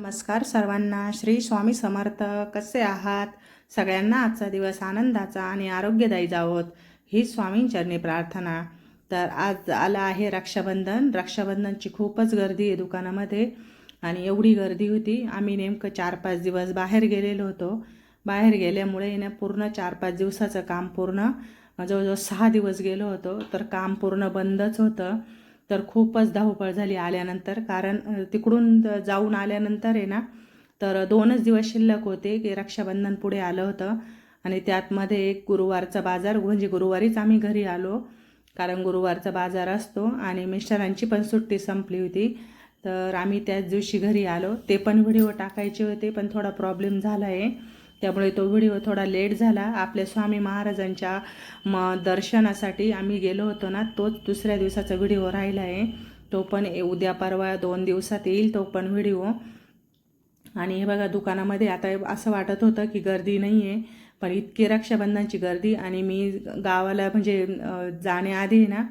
नमस्कार सर्वांना. श्री स्वामी समर्थ. कसे आहात? सगळ्यांना आजचा दिवस आनंदाचा आणि आरोग्यदायी जावोत. ही स्वामींचरणी प्रार्थना. तर आज आलं आहे रक्षाबंधन. रक्षाबंधनची खूपच गर्दी आहे दुकानामध्ये आणि एवढी गर्दी होती. आम्ही नेमकं चार पाच दिवस बाहेर गेलेलो होतो. बाहेर गेल्यामुळे ना पूर्ण चार पाच दिवसाचं काम पूर्ण. जवळजवळ सहा दिवस गेलो होतो. तर काम पूर्ण बंदच होतं. तर खूपच धावपळ झाली आल्यानंतर. कारण तिकडून जाऊन आल्यानंतर आहे ना तर दोनच दिवस शिल्लक होते की रक्षाबंधन पुढे आलं होतं. आणि त्यातमध्ये एक गुरुवारचा बाजार म्हणजे गुरुवारीच आम्ही घरी आलो. कारण गुरुवारचा बाजार असतो आणि मिस्टरांची पण सुट्टी संपली होती. तर आम्ही त्याच दिवशी घरी आलो. ते पण व्हिडिओ टाकायचे होते पण थोडा प्रॉब्लेम झाला आहे त्यामुळे तो व्हिडिओ थोडा लेट झाला. आपल्या स्वामी महाराजांच्या म दर्शनासाठी आम्ही गेलो होतो ना तोच दुसऱ्या दिवसाचा व्हिडिओ राहिला आहे. तो पण ए- उद्या परवा दोन दिवसात येईल तो पण व्हिडिओ. आणि हे बघा दुकानामध्ये आता असं वाटत होतं की गर्दी नाही आहे पण इतकी रक्षाबंधनची गर्दी आणि मी गावाला म्हणजे जाण्याआधी ना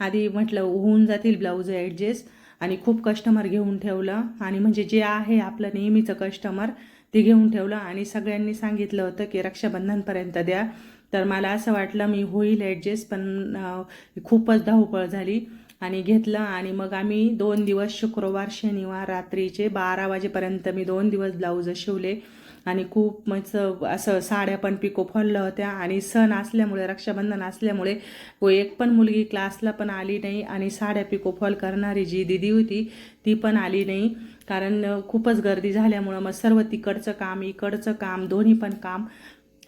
आधी म्हटलं होऊन जातील ब्लाऊज ॲडजस्ट आणि खूप कस्टमर घेऊन ठेवलं. आणि म्हणजे जे आहे आपलं नेहमीचं कस्टमर ते घेऊन ठेवलं आणि सगळ्यांनी सांगितलं होतं की रक्षाबंधनपर्यंत द्या. तर मला असं वाटलं मी होईल ॲडजस्ट पण खूपच धावपळ झाली आणि घेतलं. आणि मग आम्ही दोन दिवस शुक्रवार शनिवार रात्रीचे बारा वाजेपर्यंत मी दोन दिवस ब्लाऊज शिवले. आणि खूप मस्त असं साड्या पण पिको फॉलल्या होत्या. आणि सण असल्यामुळे रक्षाबंधन असल्यामुळे व एक पण मुलगी क्लासला पण आली नाही. आणि साड्या पिको फॉल करणारी जी दिदी होती ती पण आली नाही. कारण खूपच गर्दी झाल्यामुळं मग सर्व तिकडचं काम इकडचं काम दोन्ही पण काम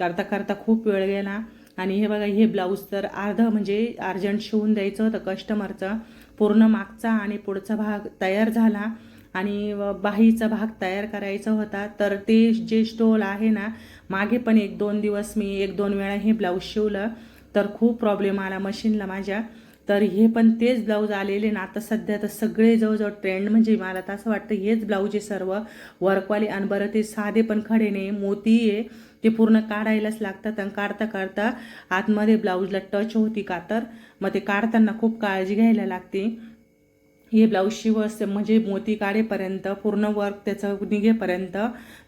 करता करता खूप वेळ गेला. आणि हे बघा हे ब्लाऊज तर अर्ध म्हणजे अर्जंट शिवून द्यायचं होतं कस्टमरचं. पूर्ण मागचा आणि पुढचा भाग तयार झाला. आणि बाहीचा भाग तयार करायचा होता. तर ते जे स्टोल आहे ना मागे पण एक दोन दिवस मी एक दोन वेळा हे ब्लाऊज शिवलं. तर खूप प्रॉब्लेम आला मशीनला माझ्या. तर हे पण तेच ब्लाऊज आलेले ना आता सध्या तर सगळे जवळजवळ ट्रेंड म्हणजे मला तर असं वाटतं हेच ब्लाऊज आहे सर्व. वर्कवाले आणि बरं ते साधे पण खडे नाही मोती आहे. ते पूर्ण काढायलाच लागतात आणि काढता काढता आतमध्ये ब्लाऊजला टच होती का तर? मग ते काढताना खूप काळजी घ्यायला लागते. हे ब्लाऊज शिव असते म्हणजे मोती काढेपर्यंत पूर्ण वर्क त्याचं निघेपर्यंत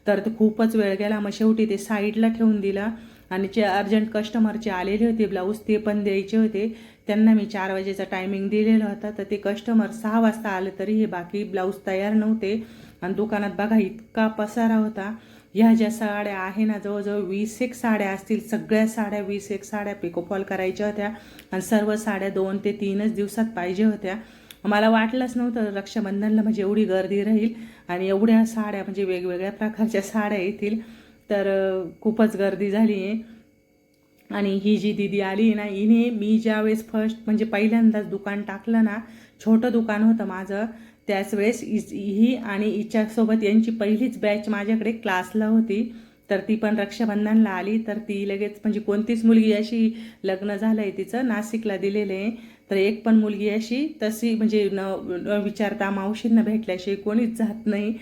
तर ते खूपच वेळ गेला. मग शेवटी ते साईडला ठेवून दिलं आणि जे अर्जंट कस्टमरचे आलेले होते ब्लाऊज ते पण द्यायचे होते. त्यांना मी चार वाजेचा टायमिंग दिलेला होता तर ते कस्टमर सहा वाजता आले तरी हे बाकी ब्लाऊज तयार नव्हते. आणि दुकानात बघा इतका पसारा होता. ह्या ज्या साड्या आहे ना जवळजवळ वीस एक साड्या असतील सगळ्या साड्या वीस एक साड्या पिकोफॉल करायच्या होत्या. आणि सर्व साड्या दोन ते तीनच दिवसात पाहिजे होत्या. मला वाटलंच नव्हतं रक्षाबंधनला म्हणजे एवढी गर्दी राहील आणि एवढ्या साड्या म्हणजे वेगवेगळ्या प्रकारच्या साड्या येतील. तर खूपच गर्दी झाली आहे आणि ही जी दिदी आली ना हिने मी ज्यावेळेस फर्स्ट म्हणजे पहिल्यांदाच दुकान टाकलं ना छोटं दुकान होतं माझं त्याच वेळेस ही आणि हिच्यासोबत यांची पहिलीच बॅच माझ्याकडे क्लासला होती. तर ती पण रक्षाबंधनला आली. तर ती लगेच म्हणजे कोणतीच मुलगी अशी लग्न झालं आहे तिचं नाशिकला दिलेलं. आहे तर एक पण मुलगी अशी तशी म्हणजे न न विचारता मावशींना भेटल्याशिवाय कोणीच जात नाही.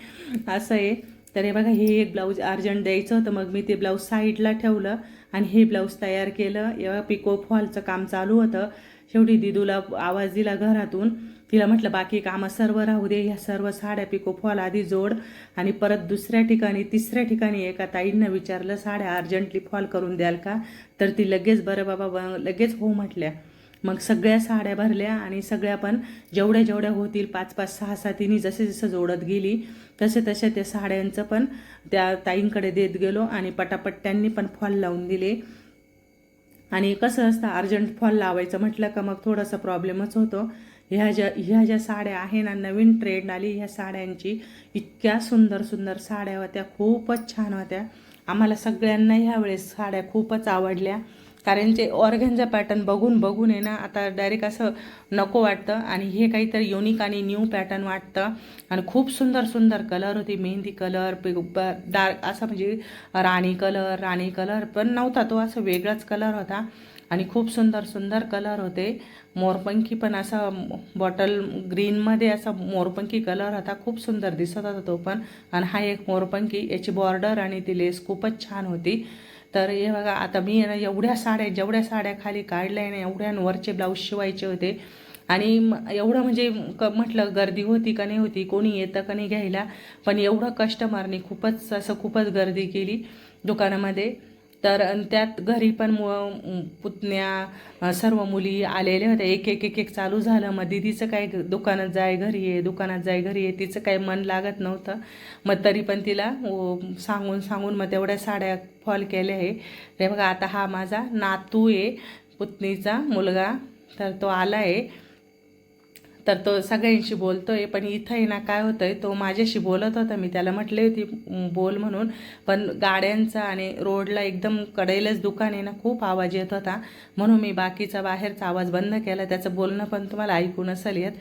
असं आहे. तर हे बघा हे एक ब्लाऊज अर्जंट द्यायचं होतं. मग मी ते ब्लाऊज साईडला ठेवलं. आणि हे ब्लाऊज तयार केलं. या पिको फॉलचं काम चालू होतं. शेवटी दिदूला आवाज दिला घरातून. तिला म्हटलं बाकी कामं सर्व राहू दे. ह्या सर्व साड्या पिको फॉल आधी जोड आणि परत दुसऱ्या ठिकाणी तिसऱ्या ठिकाणी एका ताईंना विचारलं साड्या अर्जंटली फॉल करून द्याल का? तर ती लगेच बरं बाबा लगेच हो म्हटल्या. मग सगळ्या साड्या भरल्या आणि सगळ्या पण जेवढ्या जेवढ्या होतील पाच पाच सहा सहा तिने जसे जसं जोडत गेली तसे तसे त्या साड्यांचं पण त्या ताईंकडे देत गेलो आणि पटापट त्यांनी पण फॉल लावून दिले. आणि कसं असतं अर्जंट फॉल लावायचं म्हटलं का मग थोडासा प्रॉब्लेमच होतो. ह्या ज्या ह्या ज्या साड्या आहे ना नवीन ट्रेंड आली ह्या साड्यांची इतक्या सुंदर सुंदर साड्या होत्या खूपच छान होत्या. आम्हाला सगळ्यांना ह्यावेळेस साड्या खूपच आवडल्या. कारण जे ऑर्गॅन्झा पॅटर्न बघून बघून आहे ना आता डायरेक्ट असं नको वाटतं. आणि हे काहीतरी युनिक आणि न्यू पॅटर्न वाटतं. आणि खूप सुंदर सुंदर कलर होती. मेहंदी कलर डार्क असा म्हणजे राणी कलर राणी कलर पण नव्हता तो असं वेगळाच कलर होता. आणि खूप सुंदर सुंदर कलर होते. मोरपंखी पण असा बॉटल ग्रीनमध्ये असा मोरपंखी कलर होता. खूप सुंदर दिसत होता तो पण. आणि हा एक मोरपंखी याची बॉर्डर आणि ती लेस खूपच छान होती. तर हे बघा आता मी ना एवढ्या साड्या जेवढ्या साड्या खाली काढल्या आहे ना एवढ्या वरचे ब्लाऊज शिवायचे होते. आणि एवढं म्हणजे क म्हटलं गर्दी होती का नाही होती कोणी येतं का नाही घ्यायला पण एवढं कस्टमरने खूपच असं खूपच गर्दी केली दुकानामध्ये. तर त्यात घरी पण मु पुतण्या सर्व मुली आलेल्या होत्या एक एक एक एक चालू झालं. मग दिदीचं काय दुकानात जाय घरी ये दुकानात जाय घरी ये. तिचं काही मन लागत नव्हतं. मग तरी पण तिला सांगून सांगून मग तेवढ्या साड्या फॉल केल्या आहे ते बघा आता हा माझा नातू आहे पुतणीचा मुलगा. तर तो आला आहे तर तो सगळ्यांशी बोलतो आहे पण इथं आहे ना काय होतं आहे तो माझ्याशी बोलत होता. मी त्याला म्हटले होती बोल म्हणून. पण गाड्यांचा आणि रोडला एकदम कडेलच दुकान आहे ना खूप आवाज येत होता. म्हणून मी बाकीचा बाहेरचा आवाज बंद केला. त्याचं बोलणं पण तुम्हाला ऐकून असेल येत.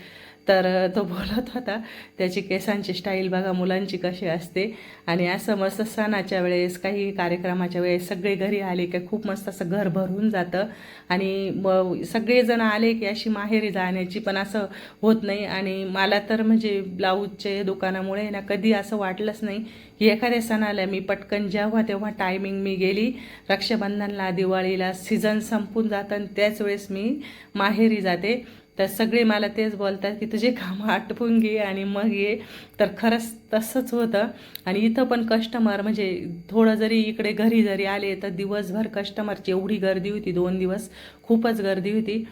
तर तो बोलत होता त्याची केसांची स्टाईल बघा मुलांची कशी असते. आणि असं मस्त सणाच्या वेळेस काही कार्यक्रमाच्या वेळेस सगळे घरी आले की खूप मस्त असं घर भरून जातं. आणि म सगळेजण आले की अशी माहेरी जाण्याची पण असं होत नाही. आणि मला तर म्हणजे ब्लाऊजचे दुकानामुळे ना कधी असं वाटलंच नाही की एखाद्या सणाला मी पटकन जेव्हा तेव्हा टायमिंग मी गेली रक्षाबंधनला दिवाळीला सीझन संपून जातं आणि त्याच वेळेस मी माहेरी जाते. तर सगळे मला तेच बोलतात की तुझे कामं आटपून घे आणि मग ये. तर खरंच तसंच होतं. आणि इथं पण कस्टमर म्हणजे थोडं जरी इकडे घरी जरी आले तर दिवसभर कस्टमरची एवढी गर्दी होती दोन दिवस खूपच गर्दी होती.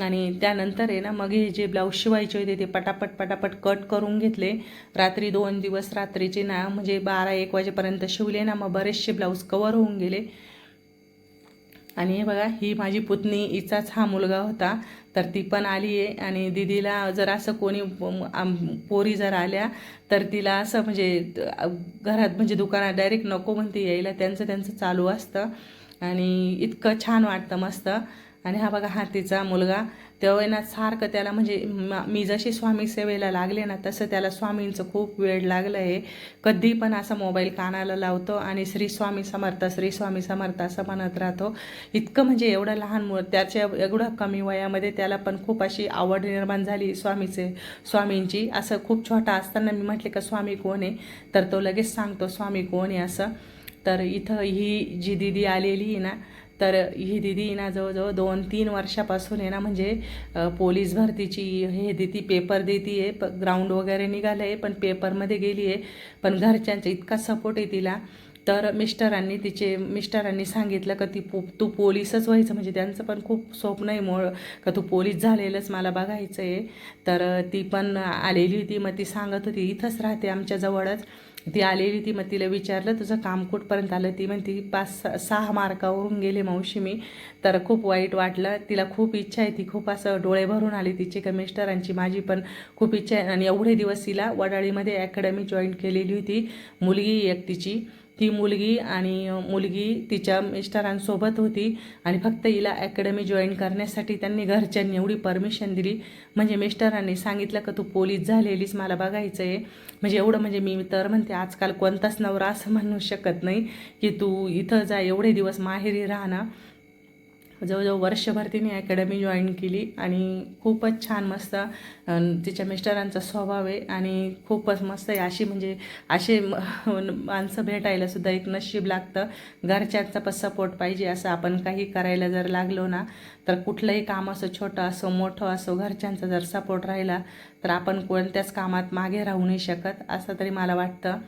आणि त्यानंतर आहे ना मग हे जे ब्लाऊज शिवायचे होते ते पटापट पटापट कट करून घेतले. रात्री दोन दिवस रात्रीचे ना म्हणजे बारा एक वाजेपर्यंत शिवले ना मग बरेचसे ब्लाऊज कवर होऊन गेले. आणि हे बघा ही माझी पुतणी हिचाच हा मुलगा होता. तर ती पण आली आहे आणि दिदीला जर असं कोणी आम- पोरी जर आल्या तर तिला असं म्हणजे घरात म्हणजे दुकानात डायरेक्ट नको म्हणते यायला. त्यांचं त्यांचं चालू असतं आणि इतकं छान वाटतं मस्त. आणि हा बघा हा तिचा मुलगा. तेव्हा ना सारखं त्याला म्हणजे मी जशी स्वामी सेवेला लागले ना तसं त्याला स्वामींचं खूप वेळ लागलं आहे. कधी पण असा मोबाईल कानाला लावतो आणि श्री स्वामी समर्थ श्री स्वामी समर्थ असं म्हणत राहतो. इतकं म्हणजे एवढं लहान मुलं त्याच्या एवढं कमी वयामध्ये त्याला पण खूप अशी आवड निर्माण झाली स्वामीचे स्वामींची. असं खूप छोटा असताना मी म्हटले का स्वामी कोण आहे? तर तो लगेच सांगतो स्वामी कोण आहे? असं. तर इथं ही जी दिदी आलेली आहे ना तर ही दिदी ना जवळजवळ दोन तीन वर्षापासून आहे ना म्हणजे पोलीस भरतीची हे देती पेपर देती आहे प ग्राउंड वगैरे निघालं आहे पण पेपरमध्ये गेली आहे पण घरच्यांचा इतका सपोर्ट आहे तिला. तर मिस्टरांनी तिचे मिस्टरांनी सांगितलं का ती पो तू पोलीसच व्हायचं म्हणजे त्यांचं पण खूप स्वप्न आहे मोळ का तू पोलीस झालेलंच मला बघायचं आहे तर ती पण आलेली होती मग ती सांगत होती इथंच राहते आमच्याजवळच ती आलेली ती मग तिला विचारलं तुझं काम कुठपर्यंत आलं? ती म्हणती पाच स- सहा मार्कावरून गेले मावशी मी. तर खूप वाईट वाटलं. तिला खूप इच्छा आहे ती खूप असं डोळे भरून आली तिचे का मिस्टरांची माझी पण खूप इच्छा आहे. आणि एवढे दिवस तिला वडाळीमध्ये अकॅडमी जॉईन केलेली होती. मुलगी एक तिची. ती मुलगी आणि मुलगी तिच्या मिस्टरांसोबत होती आणि फक्त हिला अकॅडमी जॉईन करण्यासाठी त्यांनी घरच्यांनी एवढी परमिशन दिली. म्हणजे मिस्टरांनी सांगितलं का तू पोलीस झालेलीस मला बघायचं आहे म्हणजे एवढं म्हणजे मी तर म्हणते आजकाल कोणताच नवरा असं म्हणू शकत नाही की तू इथं जा एवढे दिवस माहेरी राहणार. जवळजवळ वर्षभर तिने अकॅडमी जॉईन केली आणि खूपच छान मस्त तिच्या मिस्टरांचा स्वभाव आहे आणि खूपच मस्त आहे. अशी म्हणजे असे माणसं भेटायला सुद्धा एक नशीब लागतं. घरच्यांचा पण सपोर्ट पाहिजे असं आपण काही करायला जर लागलो ना तर कुठलंही काम असो छोटं असो मोठं असो घरच्यांचा जर सपोर्ट राहिला तर आपण कोणत्याच कामात मागे राहू नाही शकत असं तरी मला वाटतं.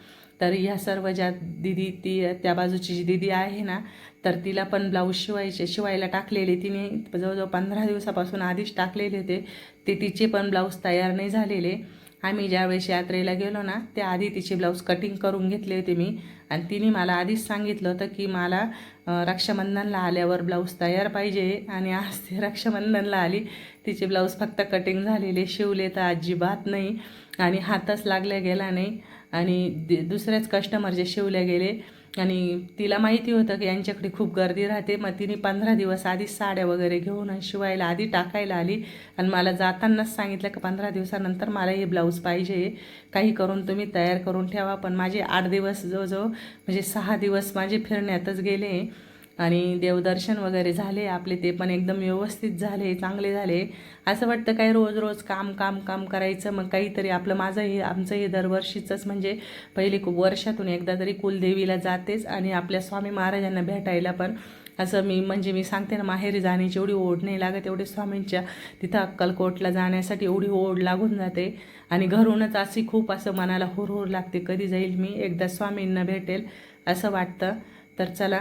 तर ह्या सर्व ज्या दिदी ती त्या बाजूची जी दिदी आहे ना तर तिला पण ब्लाऊज शिवायचे शिवायला टाकलेले. तिने जवळजवळ पंधरा दिवसापासून आधीच टाकलेले होते. ते तिचे पण ब्लाऊज तयार नाही झालेले. आम्ही ज्यावेळेस यात्रेला गेलो ना त्याआधी तिचे ब्लाऊज कटिंग करून घेतले होते मी. आणि तिने मला आधीच सांगितलं होतं की मला रक्षाबंधनला आल्यावर ब्लाऊज तयार पाहिजे. आणि आज ते रक्षाबंधनला आली. तिचे ब्लाऊज फक्त कटिंग झालेले. शिवले तर अजिबात नाही. आणि हातच लागल्या गेला नाही. आणि दि- दुसऱ्याच कस्टमर जे शिवले गेले आणि तिला माहिती होतं की यांच्याकडे खूप गर्दी राहते. मग तिने पंधरा दिवस आधीच साड्या वगैरे घेऊन आणि शिवायला आधी टाकायला आली. आणि मला जातानाच सांगितलं की पंधरा दिवसानंतर मला हे ब्लाऊज पाहिजे. काही करून तुम्ही तयार करून ठेवा. पण माझे आठ दिवस जवळजवळ म्हणजे सहा दिवस माझे फिरण्यातच गेले. आणि देवदर्शन वगैरे झाले आपले ते पण एकदम व्यवस्थित झाले चांगले झाले. असं वाटतं काय रोज रोज काम काम काम करायचं मग काहीतरी आपलं माझं हे आमचं हे दरवर्षीचंच म्हणजे पहिले खूप वर्षातून एकदा तरी कुलदेवीला जातेच आणि आपल्या स्वामी महाराजांना भेटायला पण. असं मी म्हणजे मी सांगते ना माहेरी जाण्याची एवढी ओढ नाही लागत एवढी स्वामींच्या तिथं अक्कलकोटला जाण्यासाठी एवढी ओढ लागून जाते. आणि घरूनच अशी खूप असं मनाला हुरहुर लागते कधी जाईल मी एकदा स्वामींना भेटेल असं वाटतं. तर चला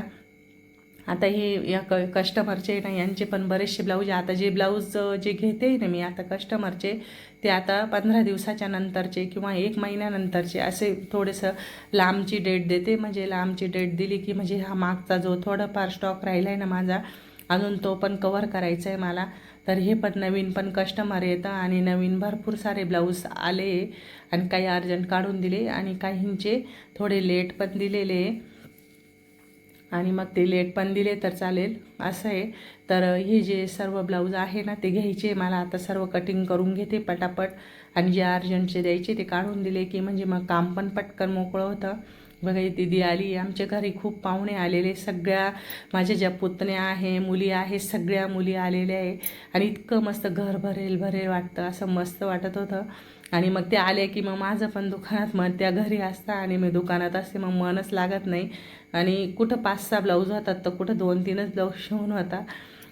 आता हे या क कस्टमरचे ना यांचे पण बरेचसे ब्लाऊज आता जे ब्लाऊज जे घेते ना मी आता कस्टमरचे ते आता पंधरा दिवसाच्या नंतरचे किंवा एक महिन्यानंतरचे असे थोडंसं लांबची डेट देते. म्हणजे लांबची डेट दिली की म्हणजे हा मागचा जो थोडाफार स्टॉक राहिला आहे ना माझा अजून तो पण कवर करायचा आहे मला. तर हे पण नवीन पण कस्टमर येतं आणि नवीन भरपूर सारे ब्लाऊज आले आणि काही अर्जंट काढून दिले आणि काहींचे थोडे लेट पण दिलेले. आणि मग ते लेट पण दिले तर चालेल. असं आहे. तर हे जे सर्व ब्लाऊज आहे ना ते घ्यायचे. मला आता सर्व कटिंग करून घेते पटापट. आणि जे अर्जंटचे द्यायचे ते काढून दिले की म्हणजे मग काम पण पटकन मोकळं होतं. बघा ही दिदी आली. आमच्या घरी खूप पाहुणे आलेले. सगळ्या माझ्या ज्या पुतण्या आहे मुली आहे सगळ्या मुली आलेल्या आहे. आणि इतकं मस्त घर भरेल भरेल वाटतं. असं मस्त वाटत होतं. आणि मग ते आले की मग माझं पण दुकानात मग त्या घरी असतं आणि मी दुकानात असते मग मनच लागत नाही. आणि कुठं पाच सहा ब्लाऊज होतात तर कुठं दोन तीनच ब्लाऊज शिवून होता.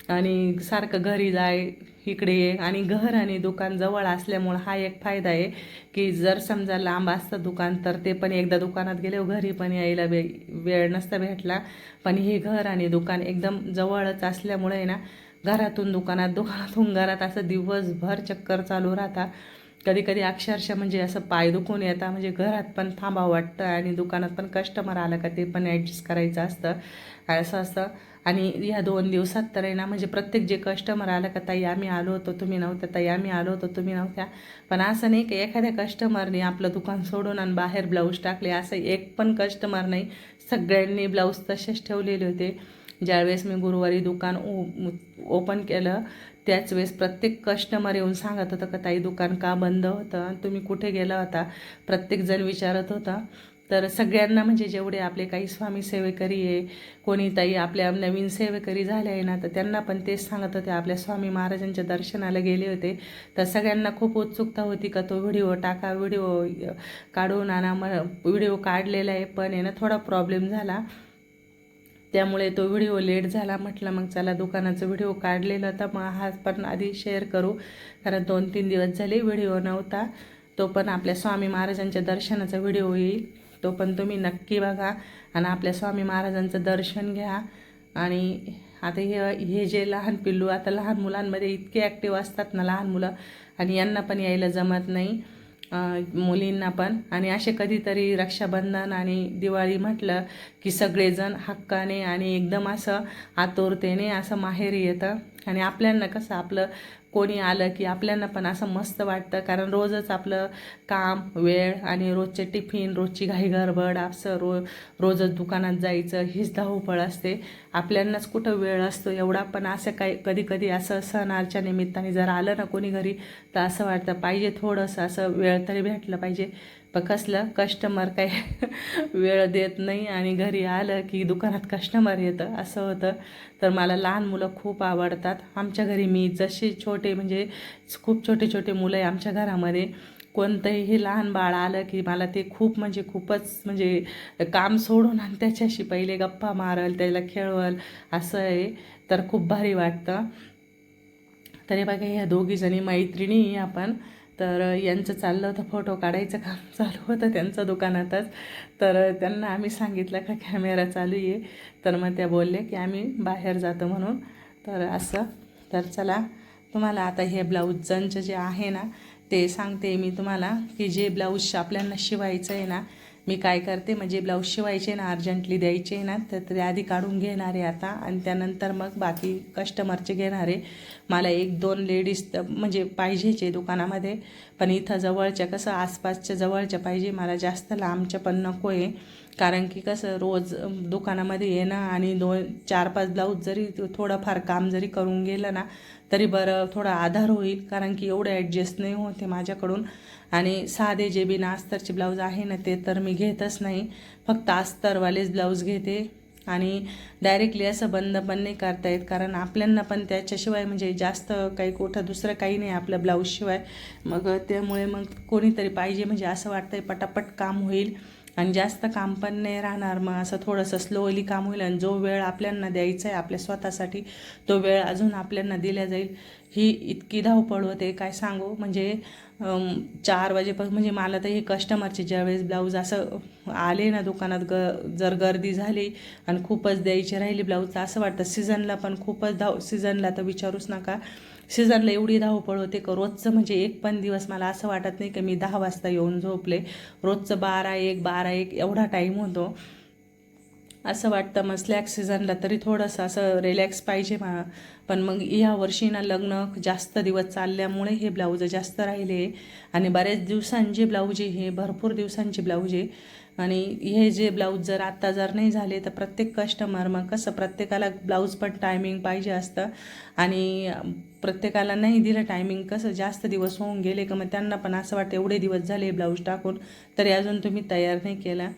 आणि सारखं घरी जाय इकडे ये. आणि घर आणि दुकान जवळ असल्यामुळं हा एक फायदा आहे की जर समजा लांब असतं दुकान तर ते पण एकदा दुकानात गेले घरी पण यायला वे वेळ नसता भेटला. पण हे घर आणि दुकान एकदम जवळच असल्यामुळे ना घरातून दुकानात दुकानातून घरात असं दिवसभर चक्कर चालू राहता. कधी कधी अक्षरशः म्हणजे असं पाय दुखून येता म्हणजे घरात पण थांबावं वाटतं आणि दुकानात पण कस्टमर आलं का ते पण ॲडजस्ट करायचं असतं. असं असतं. आणि ह्या दोन दिवसात तर आहे ना म्हणजे प्रत्येक जे कस्टमर आलं का ताई आम्ही आलो होतो तुम्ही नव्हत्या ताई आम्ही आलो होतो तुम्ही नव्हत्या पण असं नाही की एखाद्या कस्टमरने आपलं दुकान सोडून आणि बाहेर ब्लाऊज टाकले असं एक पण कस्टमर नाही. सगळ्यांनी ब्लाऊज तसेच ठेवलेले होते. ज्यावेळेस मी गुरुवारी दुकान ओ ओपन केलं त्याच वेळेस प्रत्येक कस्टमर येऊन सांगत होतं का ताई दुकान का बंद होतं? तुम्ही कुठे गेला होता? प्रत्येकजण विचारत होता. तर सगळ्यांना म्हणजे जेवढे आपले काही स्वामी सेवेकरी आहे कोणी ताई आपल्या नवीन सेवेकरी झाले आहे ना तर त्यांना पण तेच सांगत होते. आपल्या स्वामी महाराजांच्या दर्शनाला गेले होते. तर सगळ्यांना खूप उत्सुकता होती का तो व्हिडिओ टाका व्हिडिओ काढून आणा मग व्हिडिओ काढलेला आहे. पण आहे ना थोडा प्रॉब्लेम झाला. त्यामुळे तो व्हिडिओ लेट झाला. म्हटलं मग चला दुकानाचा व्हिडिओ काढलेला तर मग हा पण आधी शेअर करू. कारण दोन तीन दिवस झाले व्हिडिओ नव्हता. तो पण आपल्या स्वामी महाराजांच्या दर्शनाचा व्हिडिओ येईल. तो पण तुम्ही नक्की बघा आणि आपल्या स्वामी महाराजांचं दर्शन घ्या. आणि आता हे हे जे लहान पिल्लू आता लहान मुलांमध्ये इतके ॲक्टिव्ह असतात ना लहान मुलं. आणि यांना पण यायला जमत नाही. मुलींना पण. आणि असे कधीतरी रक्षाबंधन आणि दिवाळी म्हटलं की सगळेजण हक्काने आणि एकदम असं आतुरतेने असं माहेरी येतं. आणि आपल्यांना कसं आपलं कोणी आलं की आपल्यांना पण असं मस्त वाटतं. कारण रोजच आपलं काम वेळ आणि रोजचे टिफिन रोजची घाई गडबड असं रो रोजच दुकानात जायचं हीच धावपळ असते. आपल्यांनाच कुठं वेळ असतो एवढा पण असं काही कधी कधी असं सणाच्या निमित्ताने जर आलं ना कोणी घरी तर असं वाटतं पाहिजे थोडंसं असं वेळ तरी भेटलं पाहिजे. पण कसलं कस्टमर काही वेळ देत नाही आणि घरी आलं की दुकानात कस्टमर येतं असं होतं. तर मला लहान मुलं खूप आवडतात. आमच्या घरी मी जसे छोटे म्हणजे खूप छोटे छोटे मुलं आहे आमच्या घरामध्ये. कोणतंही लहान बाळ आलं की मला ते खूप म्हणजे खूपच म्हणजे काम सोडून आणि त्याच्याशी पहिले गप्पा मारल त्याला खेळवल असं आहे. तर खूप भारी वाटतं. तरी बघा ह्या दोघीजणी मैत्रिणी आपण. तर यांचं चाललं होतं फोटो काढायचं काम चालू होतं त्यांचं दुकानातच. तर त्यांना आम्ही सांगितलं का कॅमेरा चालू आहे. तर मग त्या बोलले की आम्ही बाहेर जातो म्हणून. तर असं. तर चला तुम्हाला आता हे ब्लाऊजचं जे आहे ना ते सांगते मी तुम्हाला की जे ब्लाऊज आपल्याला शिवायचं आहे ना मी काय करते म्हणजे ब्लाऊज शिवायचे ना अर्जंटली द्यायचे ना तर ते आधी काढून घेणारे आता आणि त्यानंतर मग बाकी कस्टमरचे घेणारे मला एक दोन लेडीज म्हणजे पाहिजेचे दुकानामध्ये पण इथं जवळच्या कसं आसपासच्या जवळच्या पाहिजे मला जास्त लांबच्या पण नको आहे. कारण की कसं रोज दुकानामध्ये येणं आणि दोन चार पाच ब्लाऊज जरी थोडंफार काम जरी करून गेलं ना तरी बरं थोडा आधार होईल कारण की एवढं ॲडजस्ट नाही होते माझ्याकडून. आणि साधे जे बिना अस्तरचे ब्लाऊज आहे ना ते तर मी घेतच नाही. फक्त अस्तरवालेच ब्लाऊज घेते. आणि डायरेक्टली असं बंद पण नाही करता येत कारण आपल्यांना पण त्याच्याशिवाय म्हणजे जास्त काही कुठं दुसरं काही नाही आपलं ब्लाऊजशिवाय मग त्यामुळे मग कोणीतरी पाहिजे म्हणजे असं वाटतंय पटापट काम होईल. आणि जास्त काम पण नाही राहणार. मग असं थोडंसं स्लोली काम होईल आणि जो वेळ आपल्यांना द्यायचा आहे आपल्या स्वतःसाठी तो वेळ अजून आपल्यांना दिला जाईल. ही इतकी धावपळ होते. काय सांगू? म्हणजे चार वाजेपासून म्हणजे मला तर हे कस्टमरचे ज्यावेळेस ब्लाऊज असं आले ना दुकानात ग जर गर्दी झाली आणि खूपच द्यायची राहिली ब्लाऊज तर असं वाटतं सीझनला पण खूपच धाव सीझनला तर विचारूच नका. सीझनला एवढी धावपळ होते का? रोजचं म्हणजे एक पण दिवस मला असं वाटत नाही की मी दहा वाजता येऊन झोपले. रोजचं बारा एक बारा एक एवढा टाईम होतो. असं वाटतं मग स्लॅक सीझनला तरी थोडंसं असं रिलॅक्स पाहिजे मा पण मग या वर्षी ना लग्न जास्त दिवस चालल्यामुळे हे ब्लाऊज जास्त राहिले. आणि बऱ्याच दिवसांचे ब्लाऊज आहे हे भरपूर दिवसांचे ब्लाऊज आहे आणि हे जे ब्लाऊज जर आत्ता जर नाही झाले तर प्रत्येक कस्टमर मग कसं प्रत्येकाला ब्लाऊज पण टायमिंग पाहिजे असतं. आणि प्रत्येकाला नाही दिलं टायमिंग कसं जास्त दिवस होऊन गेले का मग त्यांना पण असं वाटतं एवढे दिवस झाले ब्लाऊज टाकून तरी अजून तुम्ही तयार नाही केला.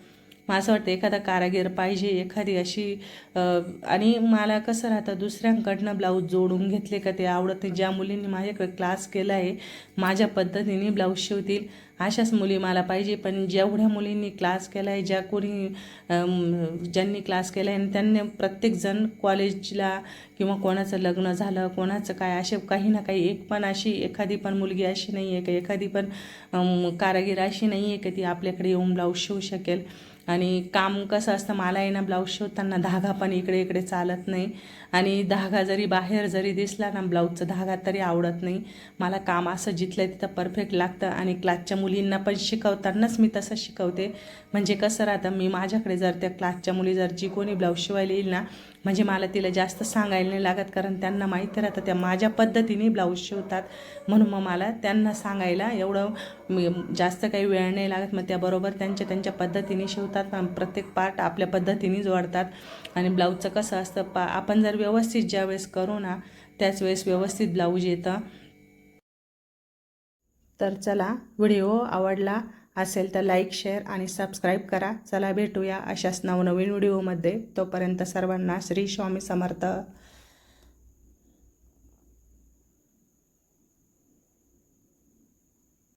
मग असं वाटतं एखादा कारागीर पाहिजे एखादी अशी आणि मला कसं राहतं दुसऱ्यांकडनं ब्लाऊज जोडून घेतले का ते आवडत नाही. ज्या मुलींनी माझ्याकडे क्लास केला आहे माझ्या पद्धतीने ब्लाऊज शिवतील अशाच मुली मला पाहिजे. पण जेवढ्या मुलींनी क्लास केला आहे ज्या कोणी ज्यांनी क्लास केला आहे आणि त्यांनी प्रत्येकजण कॉलेजला किंवा कोणाचं लग्न झालं कोणाचं काय असे काही ना काही एक पण अशी एखादी पण मुलगी अशी नाही आहे का एखादी पण कारागीर अशी नाही आहे का ती आपल्याकडे येऊन ब्लाऊज शिवू शकेल. आणि काम कसं असतं मला आहे ना ब्लाऊज शिवताना धागा पण इकडे इकडे चालत नाही. आणि धागा जरी बाहेर जरी दिसला ना ब्लाऊजचा धागा तरी आवडत नाही. मला काम असं जिथलं तिथं परफेक्ट लागतं आणि क्लासच्या मुलींना पण शिकवतानाच मी तसं शिकवते. म्हणजे कसं राहतं मी माझ्याकडे जर त्या क्लासच्या मुली जर जी कोणी ब्लाऊज शिवायला येईल ना म्हणजे मला तिला जास्त सांगायला नाही लागत कारण त्यांना माहीत राहतं त्या माझ्या पद्धतीने ब्लाऊज शिवतात. म्हणून मग मला त्यांना सांगायला एवढं मी जास्त काही वेळ नाही लागत. मग त्याबरोबर त्यांच्या त्यांच्या पद्धतीने शिवतात प्रत्येक पार्ट आपल्या पद्धतीने जोडतात आणि ब्लाऊजचं कसं असतं पा आपण जर व्यवस्थित ज्यावेळेस करू ना त्याच वेळेस व्यवस्थित ब्लाऊज येतं. तर चला व्हिडिओ आवडला असेल तर लाईक शेअर आणि सबस्क्राईब करा. चला भेटूया अशाच नवनवीन व्हिडिओमध्ये तोपर्यंत सर्वांना श्री स्वामी समर्थ.